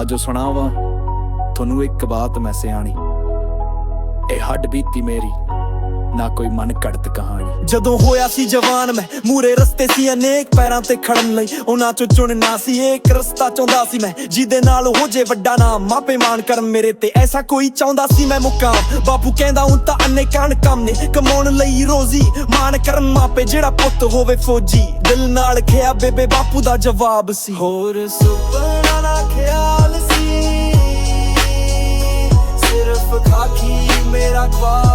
ਅੱਜ ਸੁਣਾਵਾ ਤੁਹਾਨੂੰ ਇੱਕ ਬਾਤ ਮੈਂ ਸਿਆਣੀ। ਇਹ ਹੱਡ ਬੀਤੀ ਮੇਰੀ ਨਾ ਕੋਈ ਮਨ ਘੜਤ ਕਹਾਣੀ। ਜਦੋਂ ਹੋਇਆ ਸੀ ਜਵਾਨ ਮੈਂ ਮੂਰੇ ਰਸਤੇ ਸੀ ਅਨੇਕ ਪੈਰਾਂ ਤੇ ਖੜਨ ਲਈ। ਉਹਨਾਂ ਚੋਂ ਚੁਣਨਾ ਸੀ ਇੱਕ ਰਸਤਾ ਚਾਹੁੰਦਾ ਸੀ ਮੈਂ। ਜਿਹਦੇ ਨਾਲ ਹੋ ਜੇ ਵੱਡਾ ਨਾਮ ਮਾਪੇ ਮਾਣ ਕਰਨ ਮੇਰੇ ਤੇ। ਐਸਾ ਕੋਈ ਚਾਹੁੰਦਾ ਸੀ ਮੈਂ ਮੁਕਾਮ। ਬਾਪੂ ਕਹਿੰਦਾ ਹੁਣ ਤਾਂ ਅੰਨੇ ਕਾਣ ਕੰਮ ਨੇ। ਕਮਾਉਣ ਲਈ ਰੋਜ਼ੀ ਮਾਣ ਕਰਨ ਮਾਪੇ। ਜਿਹੜਾ ਪੁੱਤ ਹੋਵੇ ਫੌਜੀ ਦਿਲ ਨਾਲ ਖਿਆ ਬੇਬੇ ਬਾਪੂ ਦਾ ਜਵਾਬ ਸੀ। ਹੋਰ ਸੁਪਨਾ ਨਾ ਖਿਆਲ ਖਾਕੀ ਮੇਰਾ ਖਵਾਬ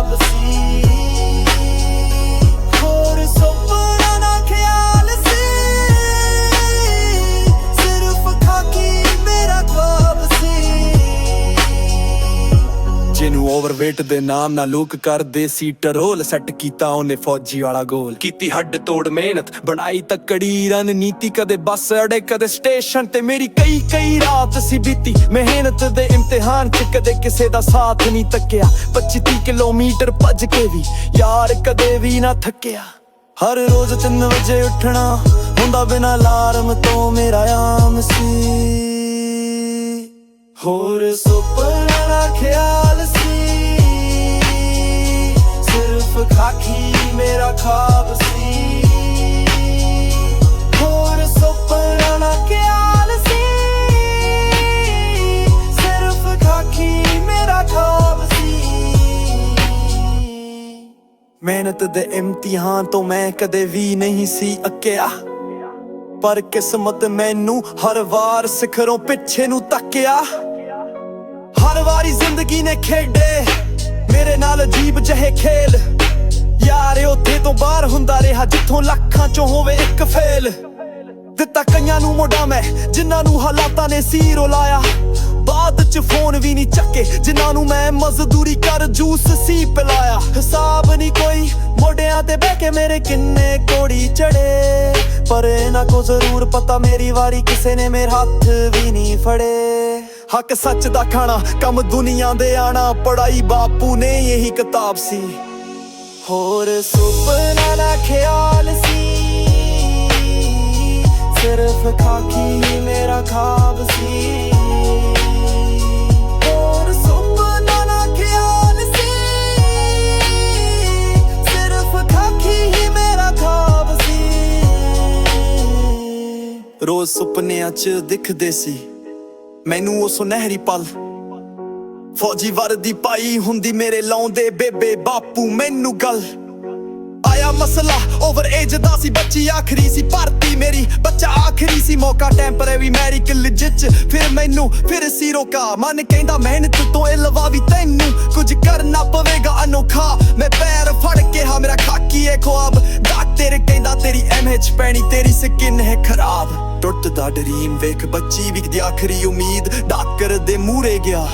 ਜਿਹਨੂੰ ਦੇ ਨਾਮ ਨਾਲ ਲੋਕ ਕਰਦੇ ਸੀ ਟਰੋਲ ਸੈੱਟ ਕੀਤਾ ਉਹਨੇ ਫੌਜੀ ਵਾਲਾ ਗੋਲ। ਕੀਤੀ ਹੱਡ ਤੋੜ ਮਿਹਨਤ, ਬਣਾਈ ਤਕੜੀ ਰਣਨੀਤੀ, ਕਦੇ ਬੱਸ ਅੜੇ, ਕਦੇ ਸਟੇਸ਼ਨ ਤੇ ਮੇਰੀ ਕਈ ਕਈ ਰਾਤ ਸੀ ਬੀਤੀ। ਮਿਹਨਤ ਦੇ ਇਮਤਿਹਾਨ ਚ ਕਦੇ ਕਿਸੇ ਦਾ ਸਾਥ ਨਹੀਂ ਤੱਕਿਆ। 25 ਕਿਲੋਮੀਟਰ ਭੱਜ ਕੇ ਵੀ ਯਾਰ ਕਦੇ ਵੀ ਨਾ ਥੱਕਿਆ। ਹਰ ਰੋਜ਼ 3 ਵਜੇ ਉੱਠਣਾ ਹੁੰਦਾ ਬਿਨਾ ਅਲਾਰਮ ਤੋਂ ਮੇਰਾ ਆਮ ਸੀ। ਹੋਰ ਸੁਪਨਾ ਖਿਆਲ ਸੀ। ਮੇਰਾ ਖਾਬ ਸੀ। ਹੋਰ ਸੁਪਨਾ ਨਾ ਖਿਆਲ ਸੀ। ਸਿਰਫ ਖਾਕੀ ਮੇਰਾ ਖਾਬ ਸੀ। ਮਿਹਨਤ ਦੇ ਇਮਤਿਹਾਨ ਤੋਂ ਮੈਂ ਕਦੇ ਵੀ ਨਹੀਂ ਸੀ ਅੱਕਿਆ। ਪਰ ਕਿਸਮਤ ਮੈਨੂੰ ਹਰ ਵਾਰ ਸਿਖਰੋਂ ਪਿੱਛੇ ਨੂੰ ਤੱਕਿਆ। ਹਰ ਵਾਰੀ ਜ਼ਿੰਦਗੀ ਨੇ ਖੇਡੇ, ਮੇਰੇ ਨਾਲ ਅਜੀਬ ਜਿਹੇ ਖੇਲ। ਯਾਰ ਉੱਥੇ ਤੋਂ ਬਾਹਰ ਹੁੰਦਾ ਰਿਹਾ, ਜਿੱਥੋਂ ਲੱਖਾਂ ਚੋਂ ਹੋਵੇ ਇੱਕ ਫੇਲ। ਦਿੱਤਾ ਕਈਆਂ ਨੂੰ ਮੋਢਾ ਮੈਂ, ਜਿਨ੍ਹਾਂ ਨੂੰ ਹਾਲਾਤਾਂ ਨੇ ਸੀਰੋ ਲਾਇਆ ਬਾਅਦ ਚ ਫੋਨ ਵੀ ਨਹੀਂ ਚੱਕੇ, ਜਿਨ੍ਹਾਂ ਨੂੰ ਮੈਂ ਮਜ਼ਦੂਰੀ ਕਰ ਜੂਸ ਸੀ ਪਿਲਾਇਆ। ਹਿਸਾਬ ਨਹੀਂ ਕੋਈ, ਮੋਢਿਆਂ ਤੇ ਬਹਿ ਕੇ ਮੇਰੇ ਕਿੰਨੇ ਕੋੜੀ ਚੜੇ। ਪਰ ਇਹਨਾਂ ਕੋ ਜ਼ਰੂਰ ਪਤਾ, ਮੇਰੀ ਵਾਰੀ ਕਿਸੇ ਨੇ ਮੇਰਾ ਹੱਥ ਵੀ ਨਹੀਂ ਫੜੇ। ਹੱਕ ਸੱਚ ਦਾ ਖਾਣਾ, ਕੰਮ ਦੁਨੀਆ ਦੇ ਆਣਾ ਪੜਾਈ ਬਾਪੂ ਨੇ ਇਹੀ ਕਿਤਾਬ ਸੀ। ਹੋਰ ਸੁਪਨਾ ਨਾ ਖਿਆਲ ਸੀ। ਸਿਰਫ ਖਾਕੀ ਮੇਰਾ ਖਾਬ ਸੀ। ਹੋਰ ਸੁਪਨਾ ਨਾ ਖਿਆਲ ਸੀ। ਸਿਰਫ ਖਾਕੀ ਹੀ ਮੇਰਾ ਖਾਬ ਸੀ। ਰੋਜ਼ ਸੁਪਨਿਆਂ 'ਚ ਦਿਖਦੇ ਸੀ। ਮੈਨੂੰ ਉਹ ਸੁਨਹਿਰੀ ਪਲ ਫੌਜੀ ਵਰਦੀ ਪਾਈ ਹੁੰਦੀ ਮੇਰੇ ਲਾਉਂਦੇ ਬੇਬੇ ਬਾਪੂ, ਮੈਨੂੰ ਗੱਲ। ਆਇਆ ਮਸਲਾ ਓਵਰ ਏਜ ਦਾ ਸੀ, ਬੱਚੀ ਆਖਰੀ ਸੀ, ਭਰਤੀ ਮੇਰੀ। ਬੱਚਾ ਆਖਰੀ ਸੀ, ਮੌਕਾ ਟੈਂਪਰੇਰੀ ਮੈਡੀਕਲ ਜਿੱਚ ਫਿਰ ਮੈਨੂੰ ਫਿਰ ਸੀ ਰੋਕਾ। ਮਨ ਕਹਿੰਦਾ ਮਿਹਨਤ ਤੋਂ ਇਲਵਾ ਵੀ ਤੈਨੂੰ ਕੁਝ ਕਰਨਾ ਪਵੇਗਾ ਅਨੋਖਾ। ਮੈਂ ਪੈਰ ਫੜ ਕੇ, ਹਾਂ ਮੇਰਾ ਖਾਕੀ ਏ ਖੁਆਬ। ਡਾਕਟਰ ਕਹਿੰਦਾ ਤੇਰੀ ਐਮਐਚ ਪੈਣੀ, ਤੇਰੀ ਸਕਿਨ ਹੈ ਖਰਾਬ। ਟੁੱਟਦਾ ਡਰੀਮ ਵੇਖ, ਬੱਚੀ ਵੀ ਆਖਰੀ ਉਮੀਦ। ਡਾਕਰ ਦੇ ਮੂਰੇ ਗਿਆ।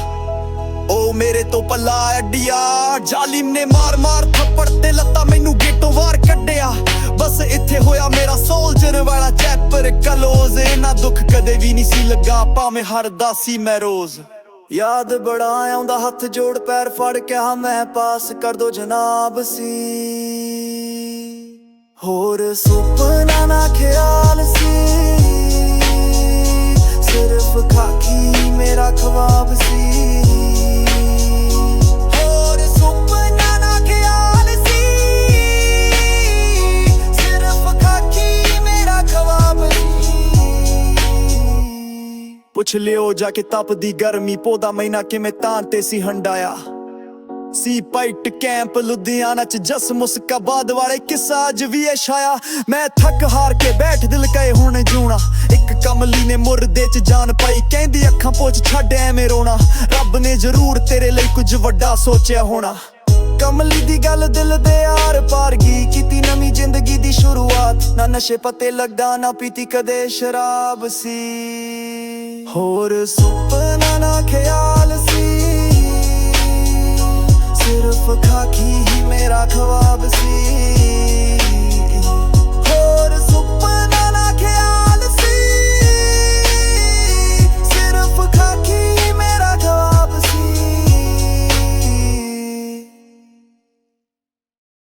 ਉਹ ਮੇਰੇ ਤੋਂ ਪੱਲਾ ਅੱਡਿਆ ਜ਼ਾਲਿਮ ਨੇ ਮਾਰ ਮਾਰ ਥੱਪੜ ਤੇ ਲੱਤਾ ਮੈਨੂੰ ਗੇਟੋਂ ਵਾਰ ਕੱਢਿਆ। ਬਸ ਇੱਥੇ ਹੋਇਆ ਮੇਰਾ ਸੋਲਜਰ ਵਾਲਾ ਚੈਪਟਰ ਕਲੋਜ਼। ਇਹਨਾਂ ਦੁੱਖ ਕਦੇ ਵੀ ਨਹੀਂ ਸੀ ਲੱਗਾ, ਭਾਵੇਂ ਹਰਦਾ ਸੀ ਮੈਂ ਰੋਜ਼। ਯਾਦ ਬੜਾ ਆਉਂਦਾ, ਹੱਥ ਜੋੜ ਪੈਰ ਫੜ ਕੇ ਹਾਂ ਮੈਂ ਪਾਸ ਕਰ ਦੋ ਜਨਾਬ ਸੀ। ਹੋਰ ਸੁਪਨਾ ਨਾ ਖਿਆਲ ਸੀ। ਸਿਰਫ ਖਾਕੀ ਮੇਰਾ ਖਵਾਬ ਸੀ। ਪੁੱਛ ਲਿਓ ਜਾ ਕੇ ਤਪਦੀ ਗਰਮੀ, ਪੋਦਾ ਮਹੀਨਾ ਕਿਵੇਂ ਤਾਂ ਤੇ ਸੀ ਹੰਡਾਇਆ। ਸੀ ਪਾਈਟ ਕੈਂਪ ਲੁਧਿਆਣਾ ਚ ਜਸ ਮੁਸਕਾਬਾਦ ਵਾਲੇ ਕਿੱਸਾ ਅੱਜ ਵੀ ਇਹ ਛਾਇਆ। ਮੈਂ ਥੱਕ ਹਾਰ ਕੇ ਬੈਠ ਦਿਲ ਕਹੇ ਹੁਣ ਜੂਣਾ ਇੱਕ ਕਮਲੀ ਨੇ ਮੁਰਦੇ ਚ ਜਾਨ ਪਾਈ, ਕਹਿੰਦੀ ਅੱਖਾਂ ਪੋਚ ਛੱਡ ਐਵੇਂ ਰੋਣਾ। ਰੱਬ ਨੇ ਜ਼ਰੂਰ ਤੇਰੇ ਲਈ ਕੁਝ ਵੱਡਾ ਸੋਚਿਆ ਹੋਣਾ। ਕਮਲੀ ਦੀ ਗੱਲ ਦਿਲ ਦੇ ਆਰ ਪਾਰ ਗਈ। ਕੀਤੀ ਨਵੀਂ ਜ਼ਿੰਦਗੀ ਦੀ ਸ਼ੁਰੂਆਤ। ਨਾ ਨਸ਼ੇ ਪਤੇ ਲੱਗਦਾ ਨਾ ਪੀਤੀ ਕਦੇ ਸ਼ਰਾਬ ਸੀ। ਹੋਰ ਸੁਪਨਾ, ਨਾ ਖਿਆਲ ਸੀ। ਸਿਰਫ ਖਾਕੀ ਹੀ ਮੇਰਾ ਖਵਾਬ ਸੀ।